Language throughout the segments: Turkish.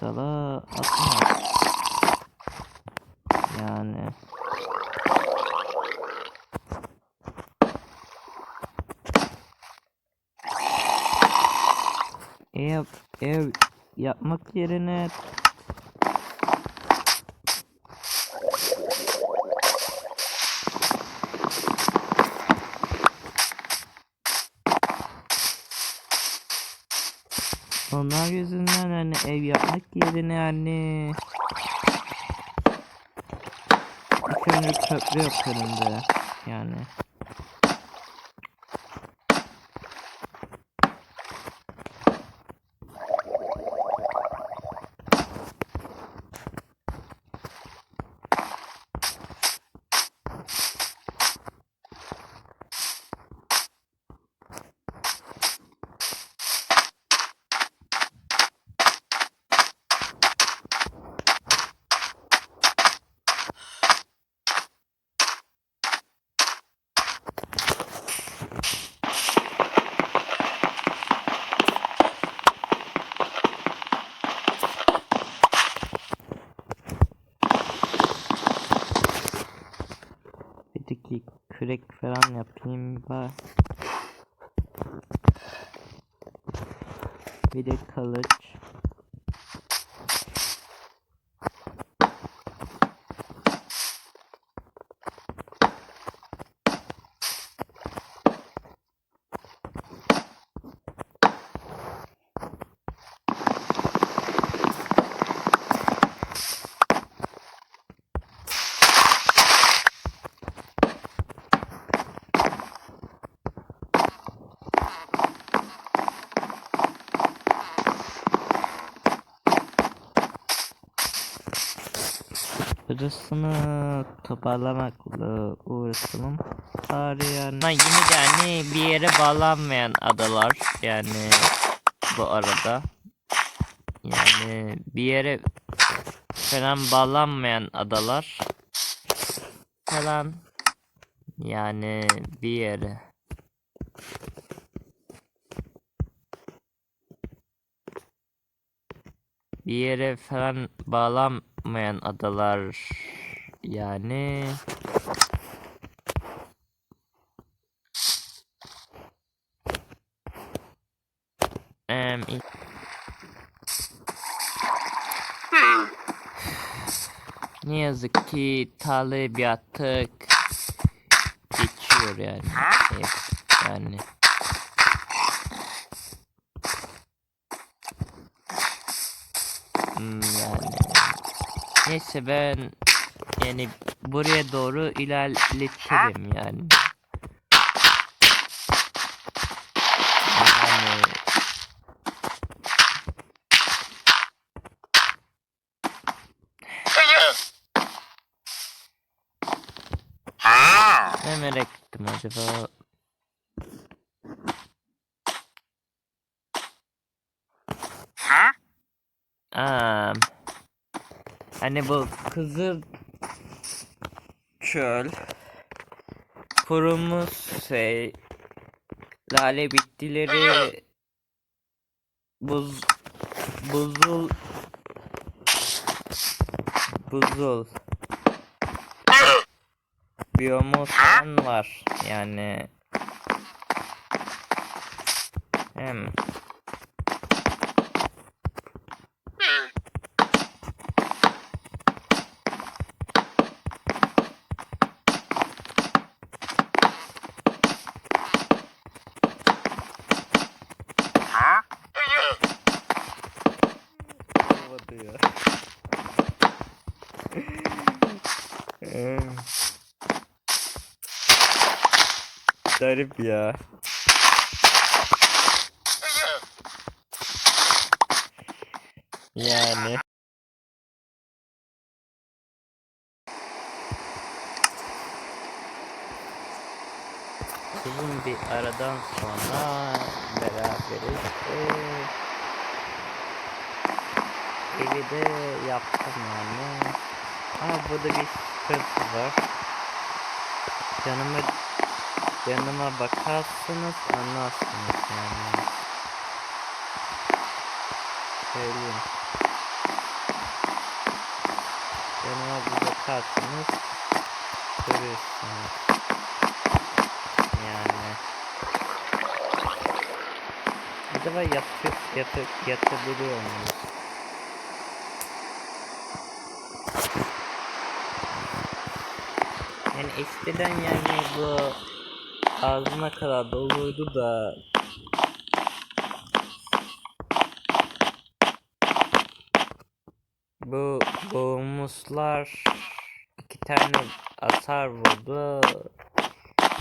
sala atma. Yani. Ev, ev yapmak yerine Onlar yüzünden hani ev yapmak yerine hani İlk önce köprü yaparım da yani. Bir diklik kürek falan yapayım bari. Bir de kılıç. Burasını toparlamakla uğraşalım. Ama yine de hani bir yere bağlanmayan adalar yani bu arada. Yani bir yere falan bağlanmayan adalar falan yani bir yere. Bir yere falan bağlanmayan adalar yani ne yazık ki talebiyatı geçiyor yani. Evet, yani. Hmm, yani. Neyse ben yani buraya doğru ilerletirim yani. Yani ne merak ettim acaba? Aa, hani bu Kızıl Çöl kurumuş şey lale bitkileri buz buzul buzul. Biyomu falan var yani. Hem Garip ya. Yani. uzun bir aradan sonra beraberiz. Ee, evi de yaptım yani. Ama burada bir sıkıntı var. Canıma yanıma bakarsınız anlarsınız yani. Söyleyeyim. Yanıma bakarsınız görürsünüz. Yani. Acaba yatıp yatıp yatabiliyor muyuz? Yani eskiden yani bu ağzına kadar doluydu da. Bu boğulmuşlar iki tane atar vurdu.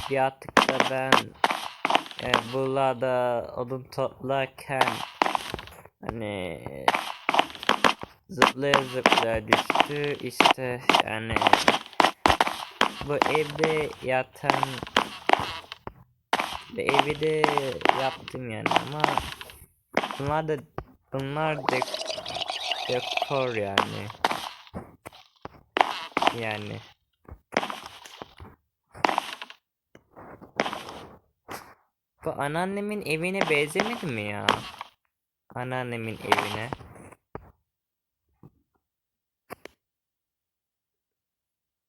Bir artık da ben e, buralarda odun toplarken hani zıplaya zıplaya düştü. İşte yani bu evde yatan ve evi de yaptım yani ama bunlar da bunlar dek dekor yani. Yani. Bu anneannemin evine benzemedi mi ya? Anneannemin evine.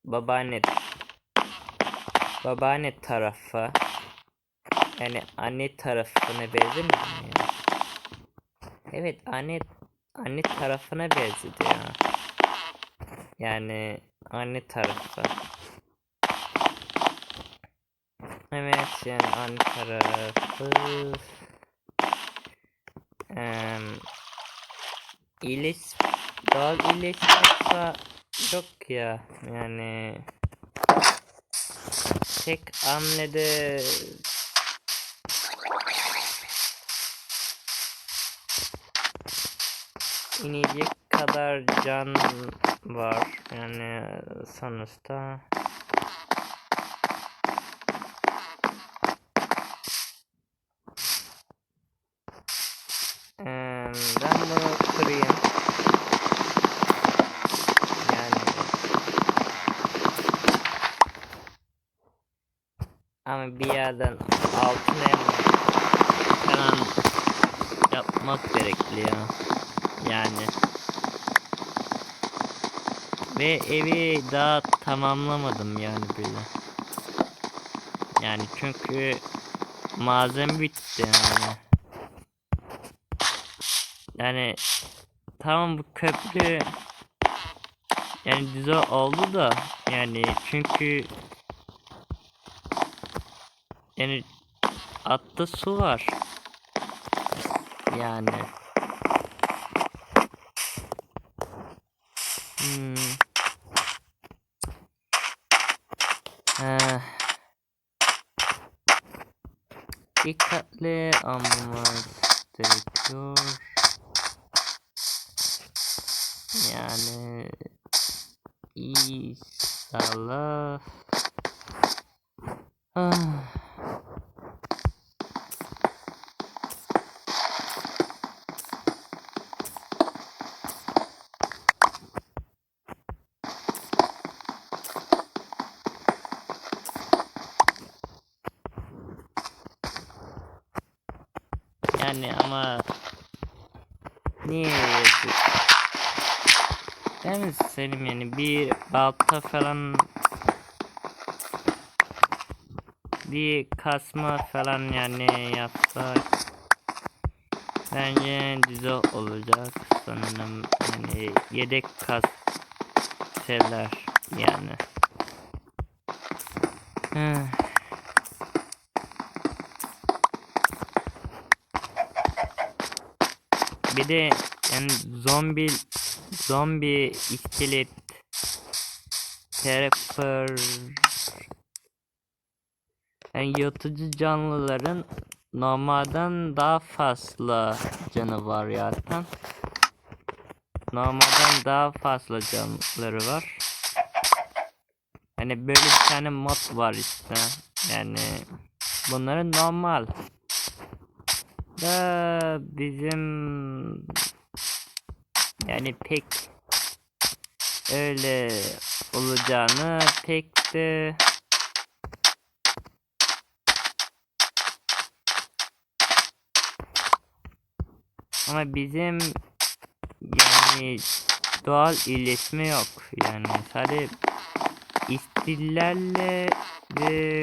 Babaanne babaanne tarafı yani anne tarafına mi ya? Evet anne anne tarafına benzedi ya. Yani anne tarafı. Evet yani anne tarafı. Eee iyileş doğal iyileşmekse yok ya yani tek hamlede inecek kadar can var. Yani sonuçta Eee, ben bunu kırayım. Yani ama bir yerden altın yapmak gerekli ya yani. Ve evi daha tamamlamadım yani bile. Yani çünkü malzeme bitti yani. Yani tamam bu köprü yani güzel oldu da yani çünkü yani altta su var. Yani hmm. Eh. dikkatli olmamız gerekiyor yani inşallah ah. Yani ama niye yazık? Ben mi söyleyeyim yani bir balta falan bir kasma falan yani yapsak bence güzel olacak sanırım yani yedek kas şeyler yani. Hıh. Bir de yani zombi zombi iskelet terapır yani yırtıcı canlıların normalden daha fazla canı var zaten. Normalden daha fazla canları var. Yani böyle bir tane mod var işte. Yani Bunları normal. Da bizim yani pek öyle olacağını pek de ama bizim yani doğal iyileşme yok. Yani sadece istillerle ve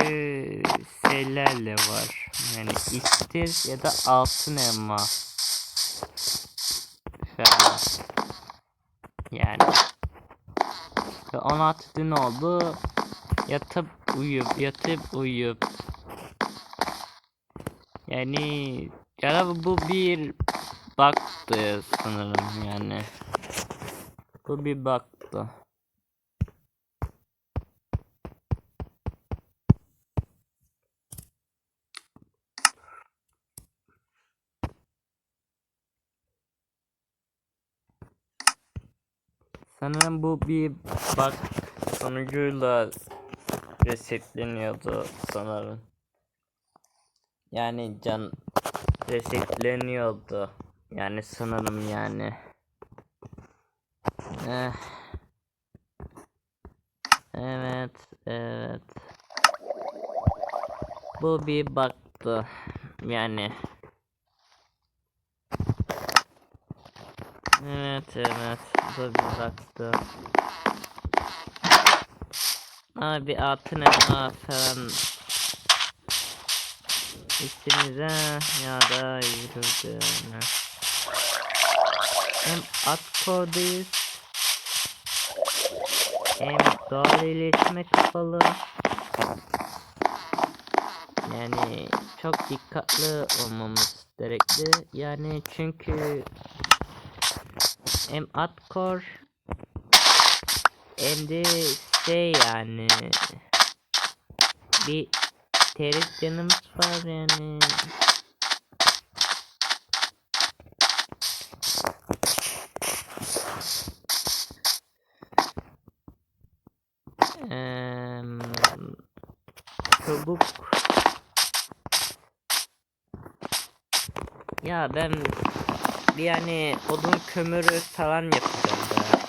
şeylerle var. Yani istir ya da altın elma. Falan yani ve 16 gün oldu. Yatıp uyuyup yatıp uyuyup. Yani ya bu bir baktı sanırım yani. Bu bir baktı Sanırım bu bir bug sonucuyla resetleniyordu sanırım. Yani can resetleniyordu. Yani sanırım yani. Eh. Evet, evet. Bu bir bug'tı. Yani. Evet evet bu bir baktı. Abi altın elma falan üstümüze ya da yürüdü. Hem at kodayız hem doğal iletişime kapalı. Yani çok dikkatli olmamız gerekli. Yani çünkü hem Atkor. Hem de şey yani. Bir terik canımız var yani. Em, çabuk ya ben bir yani odun kömürü falan yapacağım da.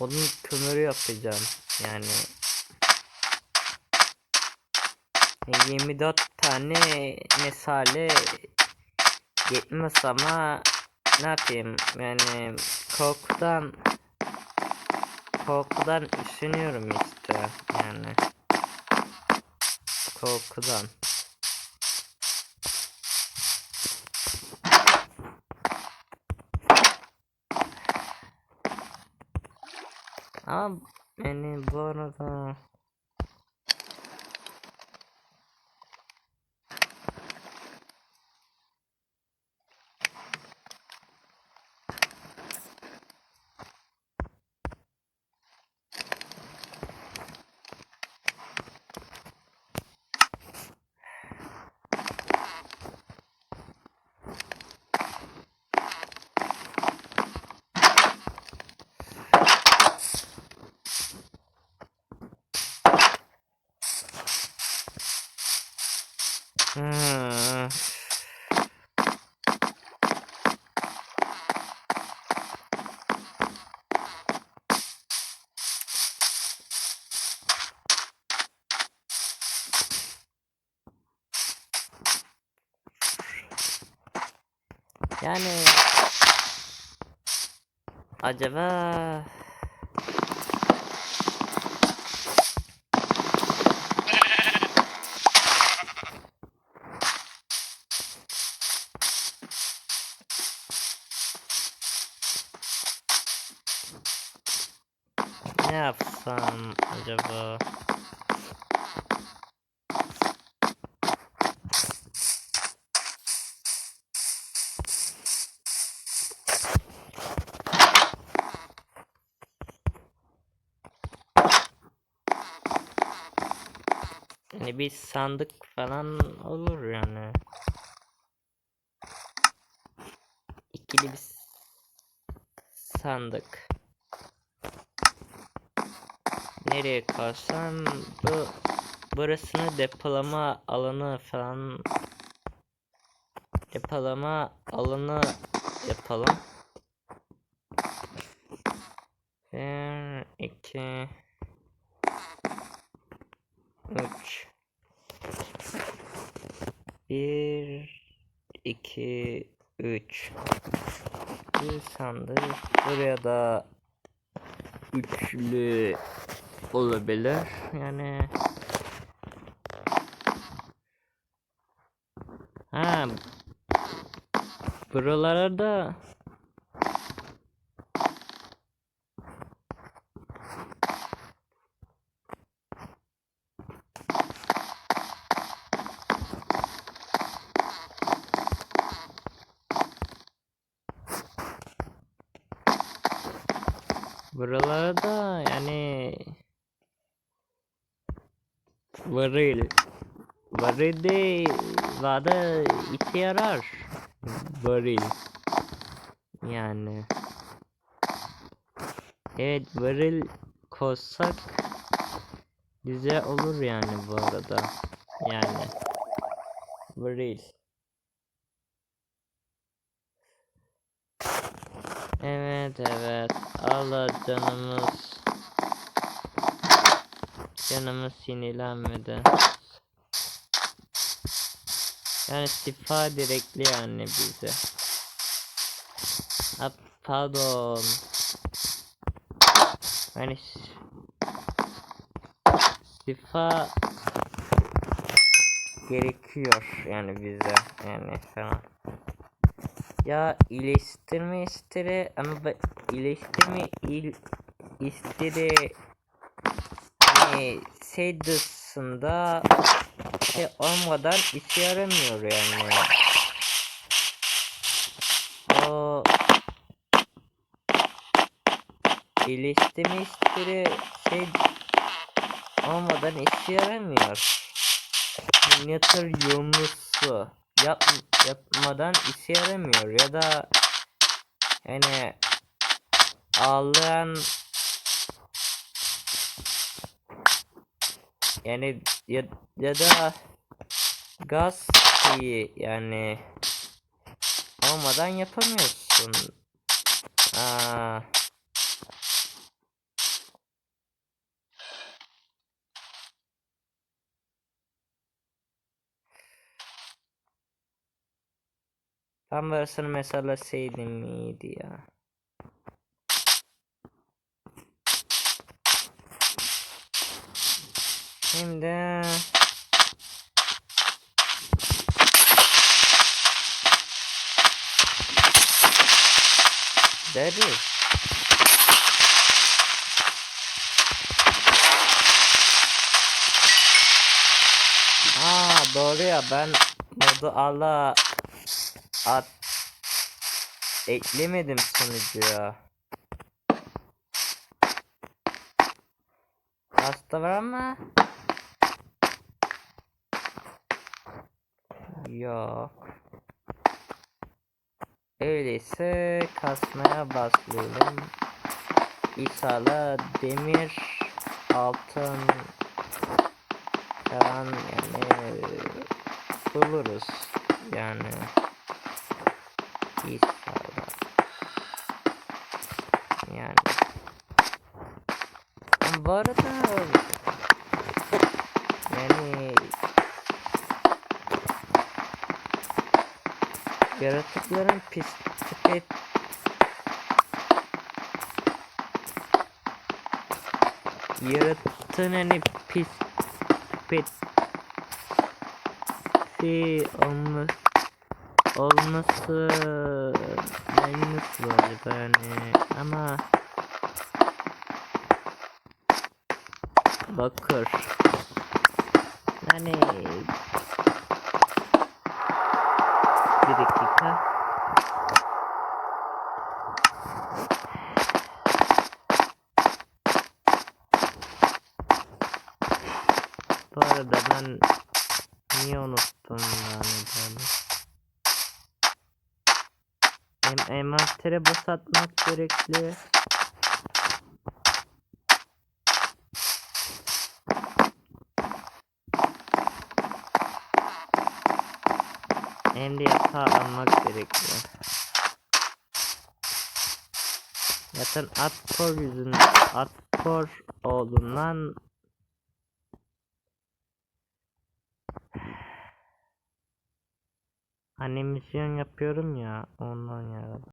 Odun kömürü yapacağım yani. 24 tane mesale yetmez ama ne yapayım yani korkudan korkudan üşeniyorum işte yani korkudan. Ama yani bu arada Yani acaba ne yapsam acaba? Yani bir sandık falan olur yani. İkili bir sandık. Nereye koysam bu burasını depolama alanı falan depolama alanı yapalım. Bir, iki, üç. Bir, iki, üç. Bir sandık. Buraya da üçlü olabilir. Yani. Ha. Buralara da. Buralara da yani varil. Varil de vada işe yarar. Varil. Yani. Evet varil koysak güzel olur yani bu arada. Yani. Varil. Evet evet. Allah canımız canımız sinirlenmedi. Yani şifa direkli yani bize. Ha, pardon. Yani şifa gerekiyor yani bize yani falan. Ya iyileştirme istiri ama iyileştirme il istiri yani şey dışında şey olmadan işe yaramıyor yani. O iyileştirme istiri şey olmadan işe yaramıyor. Minyatür yumrusu yap, yapmadan işe yaramıyor ya da yani ağlayan yani ya, ya da gaz şeyi yani olmadan yapamıyorsun. Aa. Ben burasını mesela sevdim miydi ya? Şimdi Dedi. Aa doğru ya ben modu ala at eklemedim sunucuya. Hasta var ama yok. Öyleyse kasmaya başlayalım. İnşallah demir, altın falan yani buluruz yani. İnşallah. Yani. Bu arada yani yaratıkların pis pipet yaratığın hani pis şey olması olması yani nasıl acaba yani? Ama bakır. Yani bu arada ben niye unuttum yani em envantere bas atmak gerekli. Hem de yatağa almak gerekli. Yatın at spor yüzünden at spor olduğundan animasyon yapıyorum ya ondan ya.